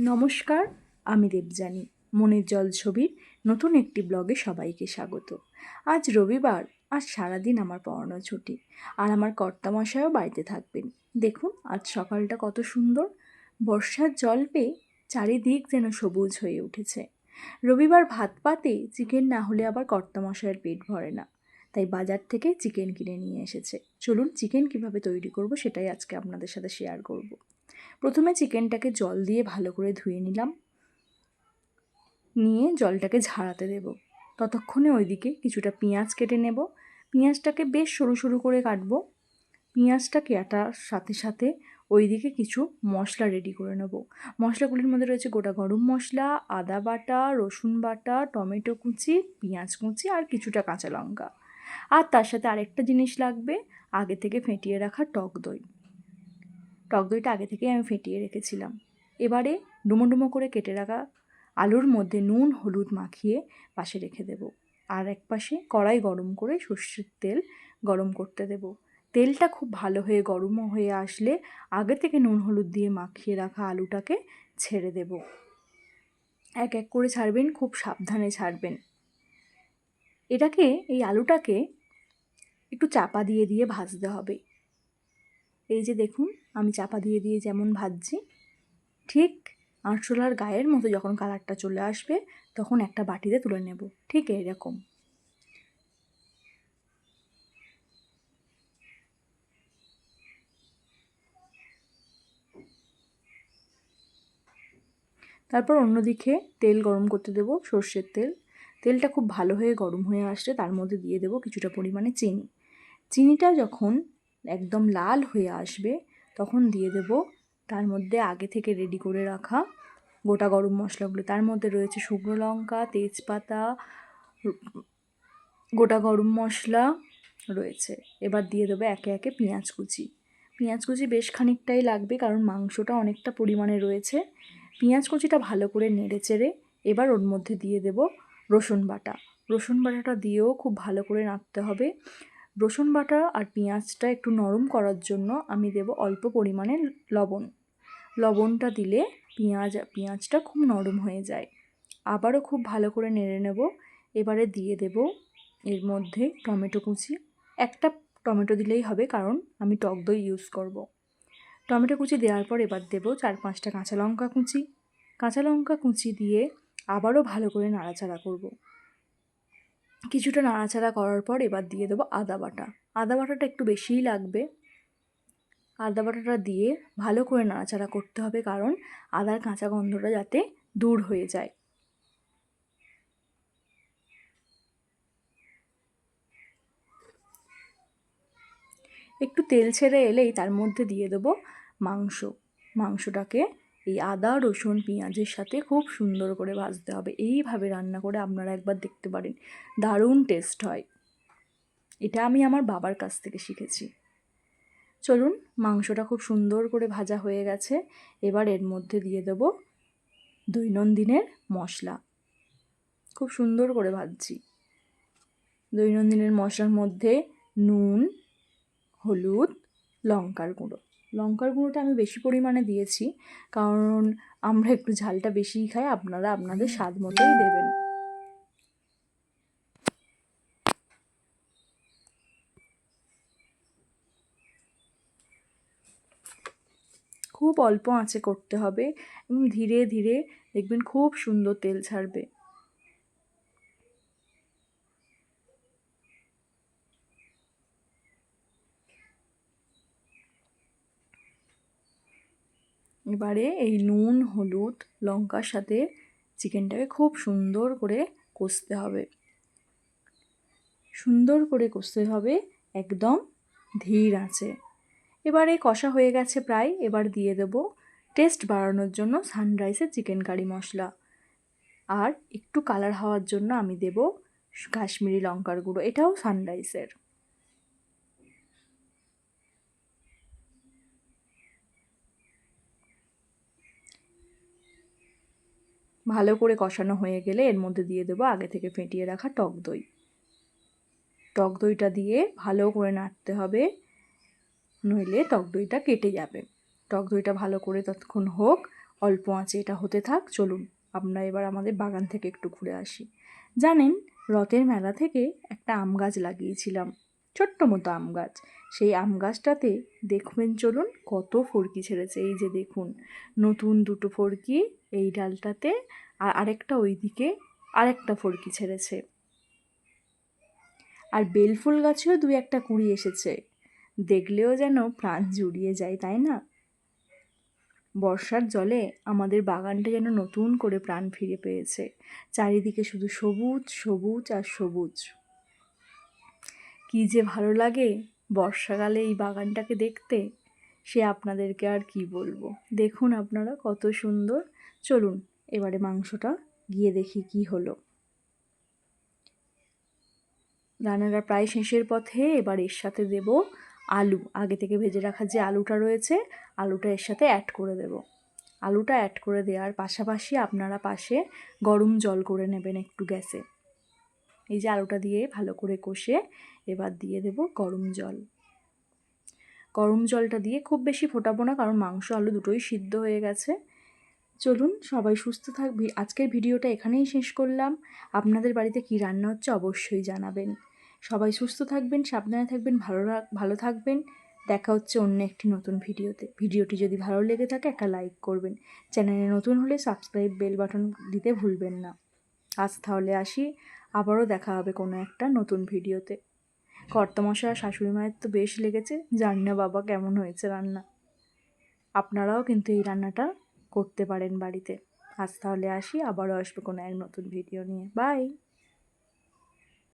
নমস্কার, আমি দেবযানী, মনের জল ছবির নতুন একটি ব্লগে সবাইকে স্বাগত। আজ রবিবার, আজ সারাদিন আমার পড়ানো ছুটি, আর আমার কর্তামশায়ও বাড়িতে থাকবেন। দেখুন, আজ সকালটা কত সুন্দর। বর্ষার জল পেয়ে চারিদিক যেন সবুজ হয়ে উঠেছে। রবিবার ভাত পাতে চিকেন না হলে আবার কর্তামশায়ের পেট ভরে না। তাই বাজার থেকে চিকেন কিনে নিয়ে এসেছে। চলুন, চিকেন কীভাবে তৈরি করব সেটাই আজকে আপনাদের সাথে শেয়ার করব। প্রথমে চিকেনটাকে জল দিয়ে ভালো করে ধুয়ে নিলাম। নিয়ে জলটাকে ঝাড়াতে দেব। ততক্ষণে ওইদিকে কিছুটা পেঁয়াজ কেটে নেব। পেঁয়াজটাকে বেশ সরু সরু করে কাটবো। পেঁয়াজটা কাটার সাথে সাথে ওইদিকে কিছু মশলা রেডি করে নেব। মশলাগুলির মধ্যে রয়েছে গোটা গরম মশলা, আদা বাটা, রসুন বাটা, টমেটো কুচি, পেঁয়াজ কুচি আর কিছুটা কাঁচা লঙ্কা। আর তার সাথে আরেকটা জিনিস লাগবে, আগে থেকে ফেটিয়ে রাখা টক দই। টক দইটা আগে থেকেই আমি ফেটিয়ে রেখেছিলাম। এবারে ডুমো ডুমো করে কেটে রাখা আলুর মধ্যে নুন, হলুদ মাখিয়ে পাশে রেখে দেব। আর এক পাশে কড়াই গরম করে সর্ষের তেল গরম করতে দেব। তেলটা খুব ভালো হয়ে গরম হয়ে আসলে আগে থেকে নুন, হলুদ দিয়ে মাখিয়ে রাখা আলুটাকে ছেড়ে দেব। এক এক করে ছাড়বেন, খুব সাবধানে ছাড়বেন। এটাকে, এই আলুটাকে একটু চাপা দিয়ে দিয়ে ভাজতে হবে। এই যে দেখুন, আমি চাপা দিয়ে দিয়ে যেমন ভাজছি, ঠিক আঁচলার গায়ের মতো যখন কালারটা চলে আসবে, তখন একটা বাটিতে তুলে নেব, ঠিক এরকম। তারপর অন্যদিকে তেল গরম করতে দেব, সর্ষের তেল। তেলটা খুব ভালো হয়ে গরম হয়ে আসলে তার মধ্যে দিয়ে দেব কিছুটা পরিমাণে চিনি। চিনিটা যখন একদম লাল হয়ে আসবে, তখন দিয়ে দেব তার মধ্যে আগে থেকে রেডি করে রাখা গোটা গরম মশলাগুলো। তার মধ্যে রয়েছে শুকনো লঙ্কা, তেজপাতা, গোটা গরম মশলা রয়েছে। এবার দিয়ে দেবো একে একে পেঁয়াজ কুচি। পেঁয়াজ কুচি বেশ খানিকটাই লাগবে কারণ মাংসটা অনেকটা পরিমাণে রয়েছে। পেঁয়াজ কুচিটা ভালো করে নেড়ে চেড়ে এবার ওর মধ্যে দিয়ে দেব রসুন বাটা। রসুন বাটাটা দিয়েও খুব ভালো করে নাড়তে হবে। রসুন বাটা আর পেঁয়াজটা একটু নরম করার জন্য আমি দেব অল্প পরিমাণে লবণ। লবণটা দিলে পেঁয়াজ, পেঁয়াজটা খুব নরম হয়ে যায়। আবারও খুব ভালো করে নেড়ে নেব। এবারে দিয়ে দেব এর মধ্যে টমেটো কুচি। একটা টমেটো দিলেই হবে কারণ আমি টক দই ইউজ করব। টমেটো কুচি দেওয়ার পর এবার দেব চার পাঁচটা কাঁচা লঙ্কা কুচি। কাঁচা লঙ্কা কুচি দিয়ে আবারও ভালো করে নাড়াচাড়া করব। কিছুটা নাড়াচাড়া করার পর এবার দিয়ে দেবো আদা বাটা। আদা বাটাটা একটু বেশিই লাগবে। আদা বাটাটা দিয়ে ভালো করে নাড়াচাড়া করতে হবে কারণ আদার কাঁচা গন্ধটা যাতে দূর হয়ে যায়। একটু তেল ছেড়ে এলেই তার মধ্যে দিয়ে দেবো মাংস। মাংসটাকে এই আদা, রসুন, পেঁয়াজের সাথে খুব সুন্দর করে ভাজতে হবে। এইভাবে রান্না করে আপনারা একবার দেখতে পারেন। দারুণ টেস্ট হয়। এটা আমি আমার বাবার কাছ থেকে শিখেছি। চলুন, মাংসটা খুব সুন্দর করে ভাজা হয়ে গেছে। এবার এর মধ্যে দিয়ে দেব দৈনন্দিনের মশলা। খুব সুন্দর করে ভাজছি। দৈনন্দিনের মশলার মধ্যে নুন, হলুদ, লঙ্কার গুঁড়ো। লঙ্কার গুঁড়োটা আমি বেশি পরিমাণে দিয়েছি কারণ আমরা একটু ঝালটা বেশিই খাই আপনারা আপনাদের স্বাদ মতোই দেবেন। খুব অল্প আঁচে করতে হবে এবং ধীরে ধীরে দেখবেন খুব সুন্দর তেল ছাড়বে। এবারে এই নুন, হলুদ, লঙ্কার সাথে চিকেনটাকে খুব সুন্দর করে কষতে হবে। সুন্দর করে কষতে হবে, একদম ধীর আছে। এবারে কষা হয়ে গেছে প্রায়, এবার দিয়ে দেব টেস্ট বাড়ানোর জন্য সানরাইসের চিকেন কারি মশলা। আর একটু কালার হওয়ার জন্য আমি দেব কাশ্মীরি লঙ্কার গুঁড়ো, এটাও সানরাইসের। ভালো করে কষানো হয়ে গেলে এর মধ্যে দিয়ে দেবো আগে থেকে ফেটিয়ে রাখা টক দই। টক দইটা দিয়ে ভালো করে নাড়তে হবে, নইলে টক দইটা কেটে যাবে। টক দইটা ভালো করে ততক্ষণ হোক, অল্প আঁচে এটা হতে থাক, চলুন আমরা এবার আমাদের বাগান থেকে একটু ঘুরে আসি। জানেন, রথের মেলা থেকে একটা আম গাছ লাগিয়েছিলাম। ছোট্ট মতো আম গাছ। সেই আম গাছটাতে দেখবেন চলুন কত ফরকি ছেড়েছে। এই যে দেখুন, নতুন দুটো ফরকি এই ডালটাতে আর আরেকটা ওইদিকে আরেকটা ফরকি ছেড়েছে। আর বেলফুল গাছেও দু একটা কুড়ি এসেছে। দেখলেও যেন প্রাণ জুড়িয়ে যায়, তাই না? বর্ষার জলে আমাদের বাগানটা যেন নতুন করে প্রাণ ফিরে পেয়েছে। চারিদিকে শুধু সবুজ সবুজ আর সবুজ। কী যে ভালো লাগে বর্ষাকালে এই বাগানটাকে দেখতে, সে আপনাদেরকে আর কি বলব। দেখুন আপনারা কত সুন্দর। চলুন, এবারে মাংসটা গিয়ে দেখি কি হলো। রান্নাটা প্রায় শেষের পথে এবার এর সাথে দেব আলু। আগে থেকে ভেজে রাখা যে আলুটা রয়েছে, আলুটা এর সাথে অ্যাড করে দেব। আলুটা অ্যাড করে দেওয়ার পাশাপাশি আপনারা পাশে গরম জল করে নেবেন একটু গ্যাসে। এই যে আলুটা দিয়ে ভালো করে কষে এবার দিয়ে দেব গরম জল। গরম জলটা দিয়ে খুব বেশি ফোটাবো না, কারণ মাংস, আলু দুটোই সিদ্ধ হয়ে গেছে। চলুন, সবাই সুস্থ থাকবি। আজকের ভিডিওটা এখানেই শেষ করলাম। আপনাদের বাড়িতে কি রান্না হচ্ছে অবশ্যই জানাবেন। সবাই সুস্থ থাকবেন, সাবধানে থাকবেন, ভালো ভালো থাকবেন। দেখা হচ্ছে অন্য একটি নতুন ভিডিওতে। ভিডিওটি যদি ভালো লেগে থাকে, একটা লাইক করবেন। চ্যানেলে নতুন হলে সাবস্ক্রাইব বেল বাটন দিতে ভুলবেন না। আজ তাহলে আসি। আবারও দেখা হবে কোনো একটা নতুন ভিডিওতে। কর্তামশা শাশুড়ি মায়ের তো বেশ লেগেছে। জানি না বাবা কেমন হয়েছে রান্না। আপনারাও কিন্তু এই রান্নাটা করতে পারেন বাড়িতে। আজ তাহলে আসি। আবারও আসবে কোনো এক নতুন ভিডিও নিয়ে। বাই!